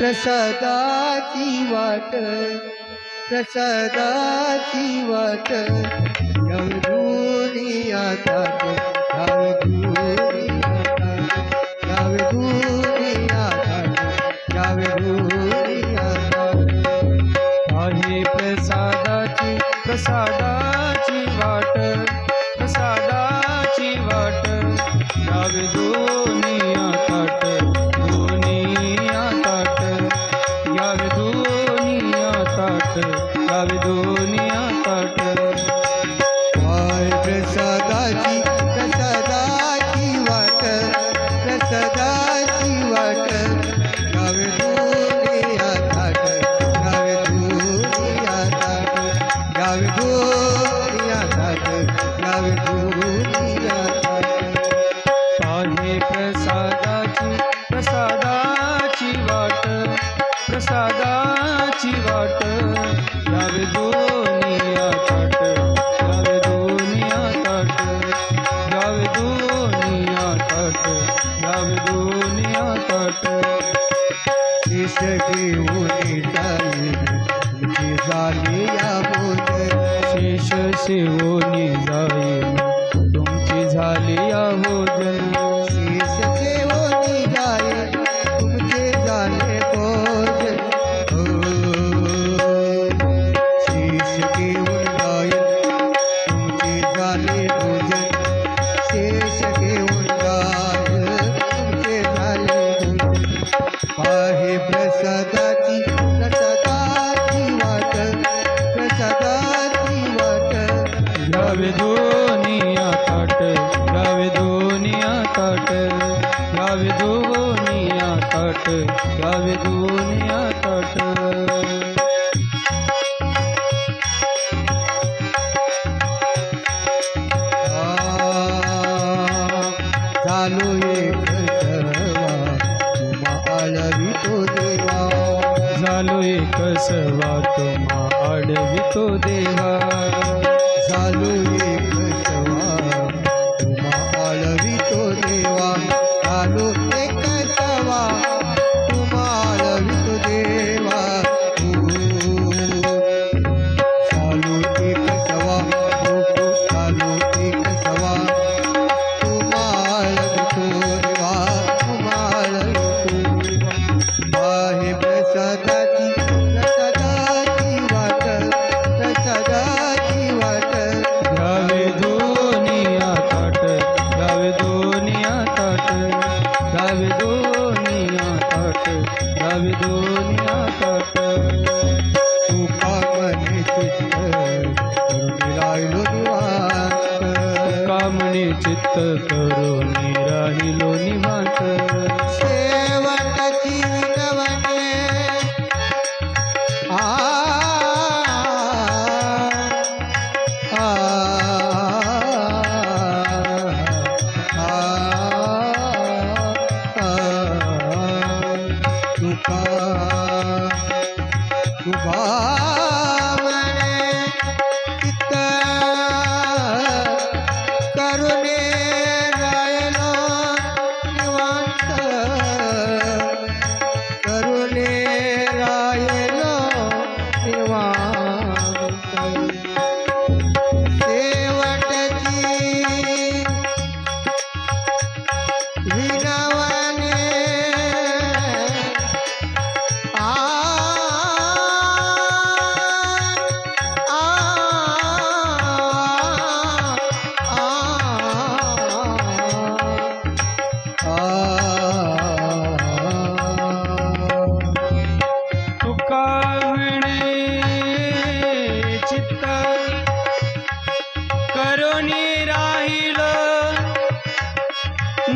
प्रसादाची वाट प्रसादाची वाट या आता शेष शिवोनी जाई तुमची झाली या भोजन गावे दोनिया तट गावे दोनिया तट गावे दोनिया तट गावे दोनिया तट चालू तुम्हा आडवितो देवा. चालू सामने चित्त करो निराहिलो निवास सेवक आ,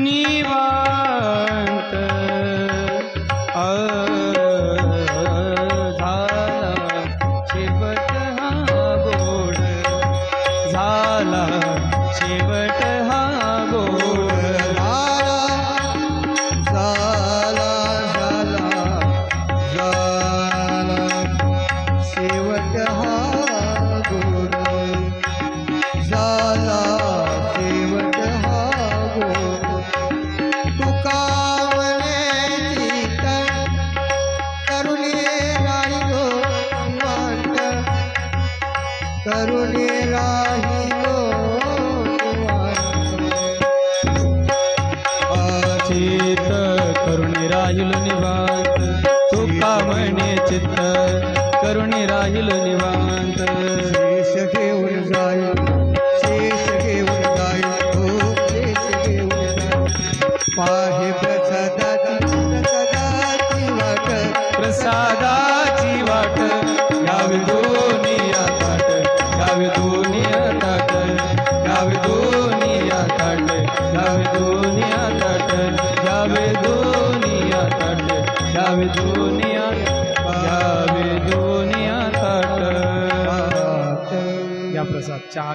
निवांत. झाला शिवत हा गोड झाला. शेवट करुणे राहिलो निवांत. चित्त करुणी राहील निवांत. तुका म्हणे चित्त करुणी राहील निवांत. शेष घेऊन जाईल शेष घेऊन जाईल हो शेष घेऊन जाईल पाहे प्रसादाची प्रसादाची वाट. प्रसादाची यावे दोनिया ताट यावे दोनिया यावे दोनिया ताट. या प्रसाद चहा